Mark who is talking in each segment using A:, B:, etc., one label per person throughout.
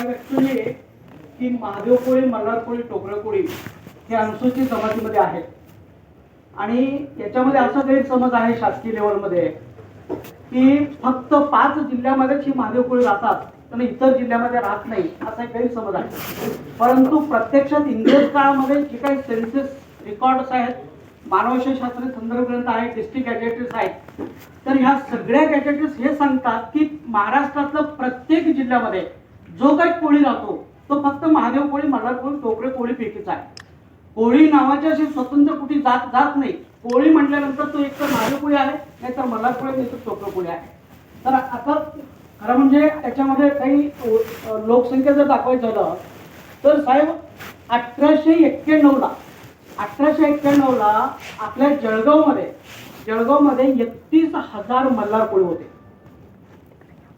A: Actually की महादेव कोळी मल्हार कोळी टोकरं कोळी हे अनुसूचित जमातीमध्ये आहेत. आणि याच्यामध्ये असा गैरसमज आहे शासकीय लेवलमध्ये की फक्त पाच जिल्ह्यामध्येच ही महादेव कोळी राहतात पण इतर जिल्ह्यामध्ये राहत नाही असा एक गैरसमज आहे. परंतु प्रत्यक्षात इंग्रज काळामध्ये जे काही सेन्सेस रेकॉर्ड्स आहेत मानवशास्त्र संदर्भ ग्रंथ आहेत डिस्ट्रिक्ट गॅजेटरीज आहेत तर ह्या सगळ्या गॅजेटरीज हे सांगतात की महाराष्ट्रातलं प्रत्येक जिल्ह्यामध्ये जो काही कोळी राहतो तो फक्त महादेव कोळी मल्हार कोळी टोकरे कोळी पैकीच आहे. कोळी नावाची अशी स्वतंत्र कुठे जात जात नाही. कोळी म्हटल्यानंतर तो एक तर महादेव कोळी आहे नाहीतर मल्हार कोळी नाही तर टोकरे कोळी आहे. तर आता खरं म्हणजे याच्यामध्ये काही लोकसंख्या जर दाखवायचं झालं तर साहेब अठराशे एक्क्याण्णवला अठराशे एक्क्याण्णवला आपल्या जळगावमध्ये जळगावमध्ये एकतीस हजार मल्हार कोळी होते.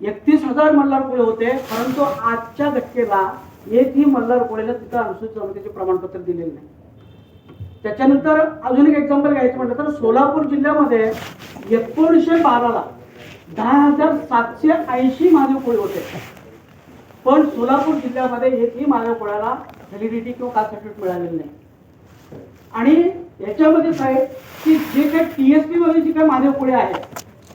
A: एकतीस हजार मल्हार कोळे होते परंतु आजच्या घटकेला एकही मल्हार कोळेला तिथं अनुसूचित जमातीचे प्रमाणपत्र दिलेले नाही. त्याच्यानंतर अजून एक एक्झाम्पल घ्यायचं म्हटलं तर सोलापूर जिल्ह्यामध्ये एकोणीसशे बाराला दहा हजार सातशे ऐंशी महादेव कोळी होते. पण सोलापूर जिल्ह्यामध्ये एकही महादेव कोळ्याला व्हॅलिडिटी किंवा कास्ट सर्टिफिकेट मिळालेलं नाही. आणि याच्यामध्ये काय की जे काही टी एस पीमध्ये जी काही महादेव कोळी आहे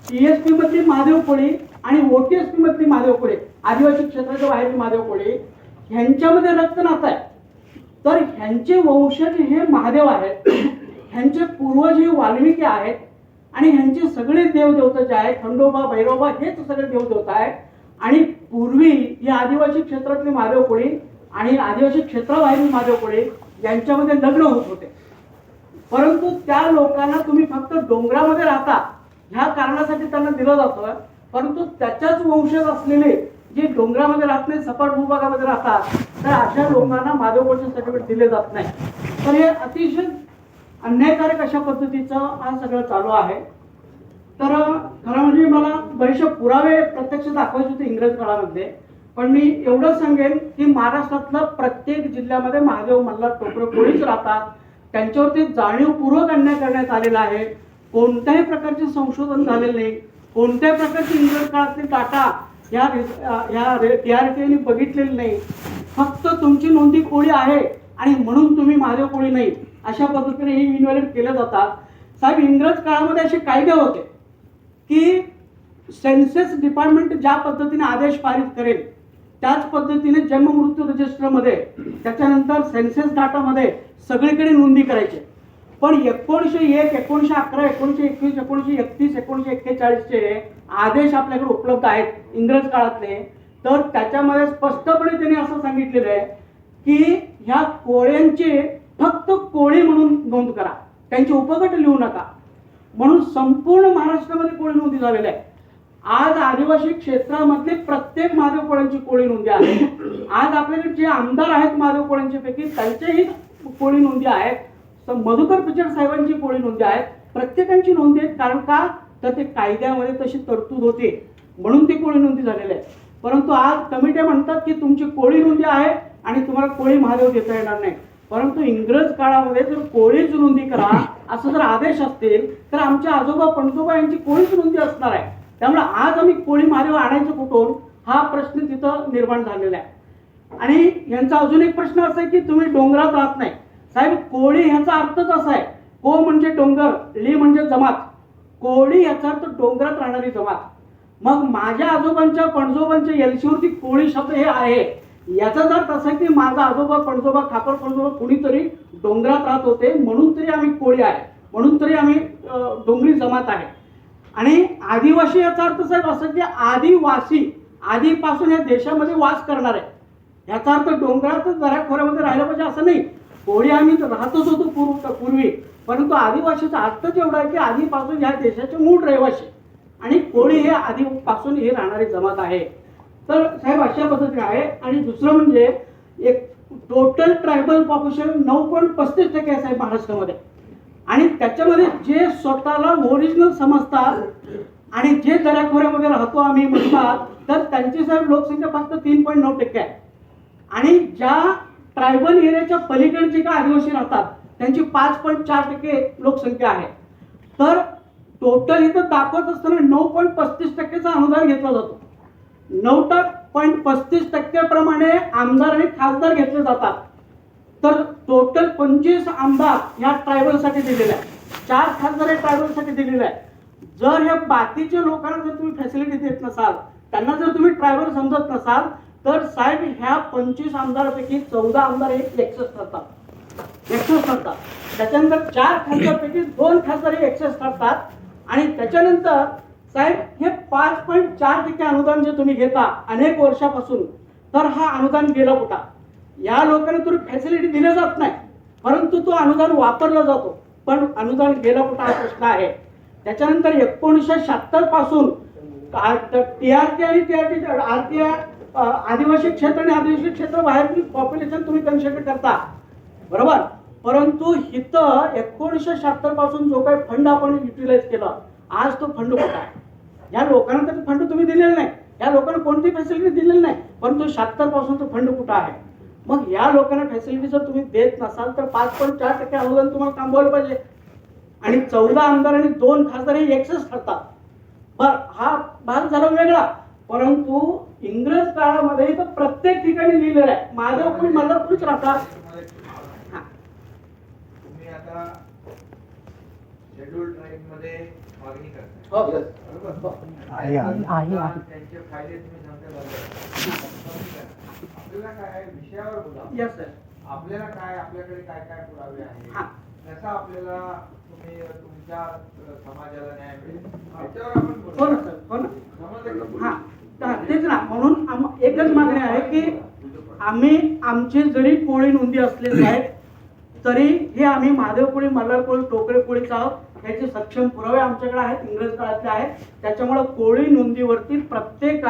A: टी एस पीमधली महादेव कोळी आणि मोठी टी मधली महादेव कोळे आदिवासी क्षेत्राच्या बाहेर महादेव कोळे ह्यांच्यामध्ये रक्त नातं आहे. तर ह्यांचे वंशज हे महादेव आहेत. ह्यांचे पूर्वज हे वाल्मिकी आहेत. आणि ह्यांचे सगळे देवदेवता जे आहेत खंडोबा भैरोबा हेच सगळे देवदेवता आहेत. आणि पूर्वी या आदिवासी क्षेत्रातले महादेव कोळी आणि आदिवासी क्षेत्राबाहेरील महादेव कोळे यांच्यामध्ये लग्न होत होते. परंतु त्या लोकांना तुम्ही फक्त डोंगरामध्ये राहता. ह्या कारणासाठी त्यांना दिलं जातं परंतु त्याच्याच वंशज असलेले जे डोंगरामध्ये राहत नाही सपाट भूभागामध्ये राहतात तर अशा लोकांना माधवकोळचे सर्टिफिकेट दिले जात नाही. तर हे अतिशय अन्यायकारक अशा पद्धतीचं हा सगळं चालू आहे. तर खरं म्हणजे मला बरेचसे पुरावे प्रत्यक्ष दाखवायचे होते इंग्रज काळामध्ये पण मी एवढंच सांगेन की महाराष्ट्रातलं प्रत्येक जिल्ह्यामध्ये महादेव मल्हार टोकर कोणीच राहतात त्यांच्यावरती जाणीवपूर्वक अन्याय करण्यात आलेला आहे. कोणत्याही प्रकारचे संशोधन झालेलं नाही. कोणत्या प्रकारची इंग्रज काळातली टाटा? या या टी बघितलेली नाही. फक्त तुमची नोंदी कोळी आहे आणि म्हणून तुम्ही माझ्या कोळी नाही. अशा पद्धतीने हे इन्व्हॅलिड केले जातात. साहेब इंग्रज काळामध्ये असे कायदे होते की सेन्सेस डिपार्टमेंट ज्या पद्धतीने आदेश पारित करेल त्याच पद्धतीने जन्म मृत्यू रजिस्टरमध्ये त्याच्यानंतर सेन्सेस डाटामध्ये सगळीकडे नोंदी करायचे. पण एकोणीसशे एक एकोणीसशे अकरा एकोणीसशे एकवीस एकोणीसशे एकतीस एकोणीसशे एक्केचाळीसचे आदेश आपल्याकडे उपलब्ध आहेत इंग्रज काळातले. तर त्याच्यामध्ये स्पष्टपणे त्यांनी असं सांगितलेलं आहे की ह्या कोळ्यांचे फक्त कोळी म्हणून नोंद करा. त्यांचे उपगट लिहू नका. म्हणून संपूर्ण महाराष्ट्रामध्ये कोळी नोंदी झालेल्या आहे आज आदिवासी क्षेत्रामधले प्रत्येक महादेव कोळ्यांची कोळी नोंदी आहे आज आपल्याकडे जे आमदार आहेत महादेव कोळ्यांच्या पैकी त्यांचेही कोळी नोंदी आहेत. तर मधुकर पिचड साहेबांची कोळी नोंदी आहेत प्रत्येकांची नोंदी आहेत. कारण का? तर ते कायद्यामध्ये तशी तरतूद होते. म्हणून ती कोळी नोंदी झालेली आहे परंतु आज कमिट्या म्हणतात की तुमची कोळी नोंदी आहे आणि तुम्हाला कोळी महादेव देता येणार नाही. परंतु इंग्रज काळामध्ये जर कोळीच नोंदी करा असं जर आदेश असतील तर आमच्या आजोबा पणजोबा यांची कोळीच नोंदी असणार आहे. त्यामुळे आज आम्ही कोळी महादेव आणायचं कुठून? हा प्रश्न तिथं निर्माण झालेला आहे. आणि यांचा अजून एक प्रश्न असा आहे की तुम्ही डोंगरात राहत नाही. साहेब कोळी ह्याचा अर्थच असा आहे. को म्हणजे डोंगर ली म्हणजे जमात. कोळी याचा अर्थ डोंगरात राहणारी जमात. मग माझ्या आजोबांच्या पणजोबांच्या यलशीवरती कोळी शब्द हे आहे. याचाच अर्थ असा की माझा आजोबा पणजोबा खापर पणजोबा कुणीतरी डोंगरात राहत होते म्हणून तरी आम्ही कोळी आहे. म्हणून तरी आम्ही डोंगरी जमात आहे. आणि आदिवासी याचा अर्थ साहेब असं की आदिवासी आधीपासून या देशामध्ये वास करणार. आहे याचा अर्थ डोंगरात दऱ्याखोऱ्यामध्ये राहिलं पाहिजे असं नाही. कोळी आम्ही तर राहतच होतो पूर्व पूर्वी. परंतु आदिवासीचा अर्थ जेवढा आहे की आधीपासून ह्या देशाचे मूळ रहिवासी. आणि कोळी हे आधीपासून हे राहणारी जमात आहे. तर साहेब अशा पद्धतीने आहे. आणि दुसरं म्हणजे एक टोटल ट्रायबल पॉप्युलेशन नऊ पॉईंट पस्तीस टक्के आहे साहेब महाराष्ट्रामध्ये. आणि त्याच्यामध्ये जे स्वतःला ओरिजिनल समजतात आणि जे दऱ्याखोऱ्यामध्ये राहतो आम्ही म्हणतात तर त्यांची साहेब लोकसंख्या फक्त तीन पॉईंट नऊ टक्के आहे. आणि ज्या ट्रायबल एरियाच्या पलीकडचे काय आदिवासी राहतात त्यांची पाच पॉईंट चार टक्के लोकसंख्या आहे. तर टोटल इथं दाखवत असताना नऊ पॉईंट पस्तीस टक्केचा अनुदान घेतला जातो. नऊ पॉईंट पस्तीस टक्क्याप्रमाणे आमदार आणि खासदार घेतले जातात. तर टोटल पंचवीस आमदार ह्या ट्रायबलसाठी दिलेले आहे चार खासदार हे ट्रायबलसाठी दिलेले आहे जर ह्या बाकीच्या लोकांना जर तुम्ही फॅसिलिटी देत नसाल त्यांना जर तुम्ही ट्रायबल समजत नसाल तर साहेब ह्या पंचवीस आमदारापैकी चौदा आमदार हे एक्सेस ठरतात एक्सेस ठरतात त्याच्यानंतर चार खासदारपैकी दोन खासदार हे एक्सेस ठरतात आणि त्याच्यानंतर साहेब हे पाच पॉईंट चार टक्के अनुदान जे तुम्ही घेता अनेक वर्षापासून तर हा अनुदान गेला कुठा? या लोकांना तुम्ही फॅसिलिटी दिल्या जात नाही परंतु तो अनुदान वापरला जातो. पण अनुदान गेला कुठा हा प्रश्न आहे? त्याच्यानंतर एकोणीसशे शहात्तरपासून टी आणि T R T R T R आदिवासी क्षेत्र आणि आदिवासी क्षेत्र बाहेर पॉप्युलेशन तुम्ही कन्सिडर करता. बरोबर? परंतु इथं एकोणीसशे शहात्तरपासून जो काही फंड आपण युटिलाइज केला आज तो फंड कुठं आहे? या लोकांना तर फंड तुम्ही दिलेला नाही. या लोकांना कोणती फॅसिलिटी दिलेली नाही. परंतु शहात्तरपासून तो फंड कुठं आहे? मग या लोकांना फॅसिलिटी जर तुम्ही देत नसाल तर पाच पॉईंट चार टक्के अनुदान तुम्हाला थांबवायला पाहिजे. आणि चौदा आमदार आणि दोन खासदार हे एक्सेस ठरतात. बर हा भाग झाला वेगळा. परंतु इंग्रज काळामध्ये तर प्रत्येक ठिकाणी लिहिलेलं आहे माधवपुरी मल्हारपूरच राहतात हा.
B: तुम्ही आता शेड्यूल ट्राईबमध्ये मागणी
A: हो.
B: बरोबर?
C: आहे, आहे,
D: आहे, आहे.
B: त्यांचे फायदे तुम्ही सांगता आपल्याला काय आहे? विषयावर बोला. आपल्याला काय आपल्याकडे काय काय पुरावे
A: हा.
B: आहेत कसा आपल्याला तुम्ही तुमच्या समाजाला न्याय मिळेल याच्यावर आपण
A: हो
B: बोलू.
A: ना सर हो ना
B: समजलं की?
A: हा तर तेच ना म्हणून एकच मागणी आहे की आम्ही आमचे जरी कोळी नोंदी असले आहेत तरी हे आम्ही महादेवकोळी मल्हारकोळी टोकरे कोळीचा आहोत याचे सक्षम पुरावे आमच्याकडे आहेत इंग्रज काळातले आहेत. त्याच्यामुळे कोळी नोंदीवरती प्रत्येक